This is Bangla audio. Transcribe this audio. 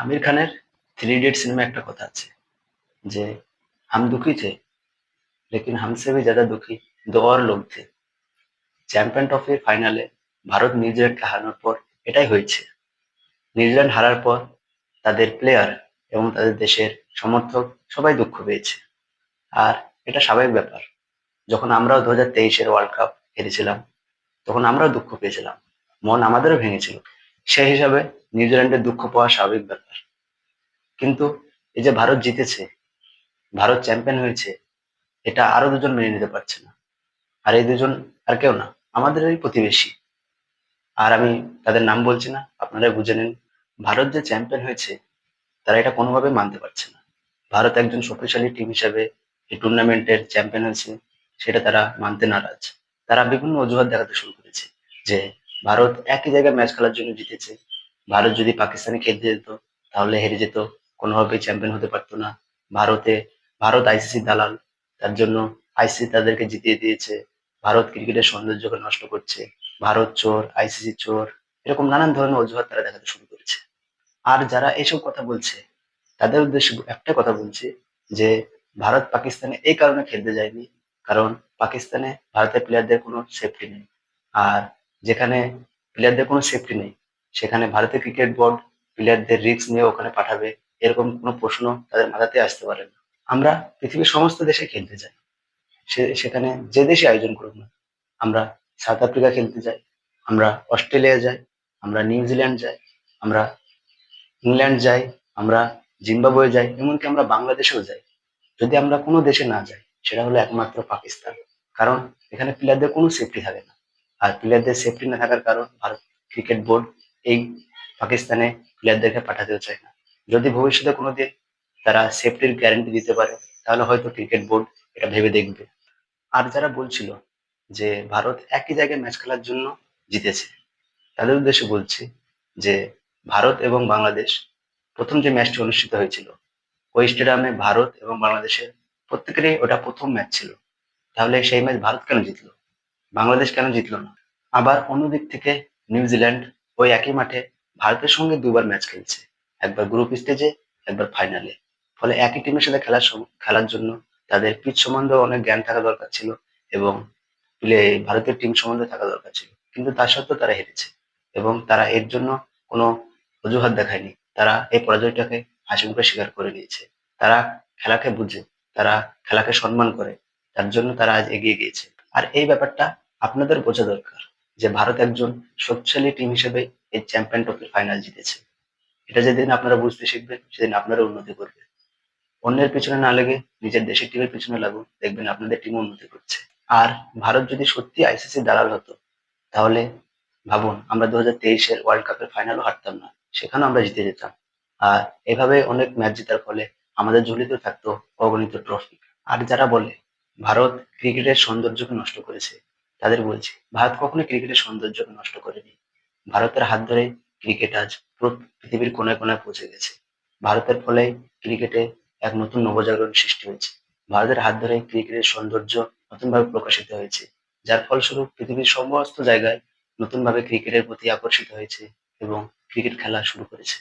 আমির খানের থ্রি ইডিয়ট সিনেমা একটা কথা আছে, যে হাম দুঃখী থে লেকিন হামসে ভি জ্যাদা দুঃখী। দো লোক থে চ্যাম্পিয়ন ট্রফির ফাইনালে ভারত নিউজিল্যান্ডকে হারানোর পর এটাই হয়েছে। নিউজিল্যান্ড হারার পর তাদের প্লেয়ার এবং তাদের দেশের সমর্থক সবাই দুঃখ পেয়েছে। আর এটা স্বাভাবিক ব্যাপার। যখন আমরাও দু হাজার তেইশের ওয়ার্ল্ড কাপ হেরেছিলাম, তখন আমরাও দুঃখ পেয়েছিলাম। মন আমাদেরও ভেঙেছিল। সেই হিসাবে নিউজিল্যান্ডের দুঃখ পাওয়া স্বাভাবিক ব্যাপার। কিন্তু এই যে ভারত জিতেছে, ভারত চ্যাম্পিয়ন হয়েছে, এটা আরও দুজন মেনে নিতে পারছে না। আর এই দুজন আর কেউ না আমাদের এই প্রতিবেশী। আর আমি তাদের নাম বলছি না আপনারা বুঝে নিন। ভারত যে চ্যাম্পিয়ন হয়েছে, তারা এটা কোনোভাবে মানতে পারছে না। ভারত একজন শক্তিশালী টিম হিসাবে এই টুর্নামেন্টের চ্যাম্পিয়ন হয়েছে, সেটা তারা মানতে নারাজ। তারা বিভিন্ন অজুহাত দেখাতে শুরু করেছে যে ভারত একই জায়গায় ম্যাচ খেলার জন্য জিতেছে ভারত যদি পাকিস্তানে খেলতে যেত, তাহলে হেরে যেত। কোনোভাবেই চ্যাম্পিয়ন হতে পারতো না। ভারতে, ভারত আইসিসি দালাল। তার জন্য আইসিসি তাদেরকে জিতিয়ে দিয়েছে। ভারত ক্রিকেটের সৌন্দর্যকে নষ্ট করছে। ভারত চোর আইসিসি চোর, এরকম নানান ধরনের অজুহাত তারা দেখাতে শুরু করেছে। আর যারা এসব কথা বলছে, তাদের উদ্দেশ্যে একটা কথা বলছি যে, ভারত পাকিস্তানে এই কারণে খেলতে যায়নি, কারণ পাকিস্তানে ভারতের প্লেয়ারদের কোনো সেফটি নেই। আর যেখানে প্লেয়ারদের কোনো সেফটি নেই সেখানে ভারতের ক্রিকেট বোর্ড প্লেয়ারদের রিস্ক নিয়ে ওখানে পাঠাবে, এরকম কোনো প্রশ্ন তাদের মাথাতে আসতে পারে না। আমরা পৃথিবীর সমস্ত দেশে খেলতে যাই সেখানে যে দেশে আয়োজন করুক না আমরা সাউথ আফ্রিকা খেলতে যাই আমরা অস্ট্রেলিয়া যাই, আমরা নিউজিল্যান্ড যাই, আমরা ইংল্যান্ড যাই, আমরা জিম্বাবুয়ে যাই, এমনকি আমরা বাংলাদেশেও যাই। যদি আমরা কোনো দেশে না যাই, সেটা হলো একমাত্র পাকিস্তান। কারণ এখানে প্লেয়ারদের কোনো সেফটি থাকে না। আর প্লেয়ারদের সেফটি না থাকার কারণ ভারত ক্রিকেট বোর্ড এই পাকিস্তানে প্লেয়ারদেরকে পাঠাতেও চায় না। যদি ভবিষ্যতে কোনোদিন তারা সেফটির গ্যারেন্টি দিতে পারে, তাহলে হয়তো ক্রিকেট বোর্ড এটা ভেবে দেখবে। আর যারা বলছিল যে ভারত একই জায়গায় ম্যাচ খেলার জন্য জিতেছে, তাদের উদ্দেশ্যে বলছি যে ভারত এবং বাংলাদেশ প্রথম যে ম্যাচটি অনুষ্ঠিত হয়েছিল, ওই স্টেডিয়ামে ভারত এবং বাংলাদেশের প্রত্যেকেরই ওটা প্রথম ম্যাচ ছিল। তাহলে সেই ম্যাচ ভারত কেন জিতলো? বাংলাদেশ কেন জিতলো না? আবার অন্যদিক থেকে নিউজিল্যান্ড ওই একই মাঠে ভারতের সঙ্গে দুবার ম্যাচ খেলছে। একবার গ্রুপ স্টেজে একবার ফাইনালে ফলে একই টিমের সাথে খেলার খেলার জন্য তাদের পিচ সম্বন্ধে অনেক জ্ঞান থাকা দরকার ছিল এবং ভারতের টিম সম্বন্ধে থাকা দরকার ছিল। কিন্তু তার সত্ত্বেও তারা হেরেছে এবং তারা এর জন্য কোনো অজুহাত দেখায়নি। তারা এই পরাজয়টাকে হাসি মুখে স্বীকার করে নিয়েছে। তারা খেলাকে বুঝে, তারা খেলাকে সম্মান করে, তার জন্য তারা আজ এগিয়ে গিয়েছে। আর এই ব্যাপারটা আপনাদের বোঝা দরকার। যে ভারত একজন শক্তিশালী টিম হিসেবে এই চ্যাম্পিয়ন ট্রফির ফাইনাল জিতেছে। এটা যেদিন আপনারা বুঝতে শিখবেন, সেদিন আপনারা উন্নতি করবেন। অন্যের পিছনে না লেগে নিজের দেশের টিমের পিছনে লাগুন, দেখবেন আপনাদের টিম উন্নতি করছে। আর ভারত যদি সত্যি আইসিসি দালাল হতো, তাহলে ভাবুন, আমরা দু হাজার তেইশের ওয়ার্ল্ড কাপের ফাইনালও হারতাম না, সেখানেও আমরা জিতে যেতাম। আর এভাবে অনেক ম্যাচ জেতার ফলে আমাদের ঝুলিতে থাকতো অগণিত ট্রফি আর যারা বলে, ভারত ক্রিকেটের সৌন্দর্যকে নষ্ট করেছে তাদের বলছি, ভারত কখনো ক্রিকেটের সৌন্দর্যকে নষ্ট করেনি। ভারতের হাত ধরে ক্রিকেট আজ পৃথিবীর কোনায় কোনায় পৌঁছে গেছে। ভারতের ফলে ক্রিকেটে এক নতুন নবজাগরণ সৃষ্টি হয়েছে। ভারতের হাত ধরে ক্রিকেটের সৌন্দর্য নতুনভাবে প্রকাশিত হয়েছে, যার ফলস্বরূপ পৃথিবীর সমস্ত জায়গায় নতুনভাবে ক্রিকেটের প্রতি আকর্ষিত হয়েছে এবং ক্রিকেট খেলা শুরু করেছে।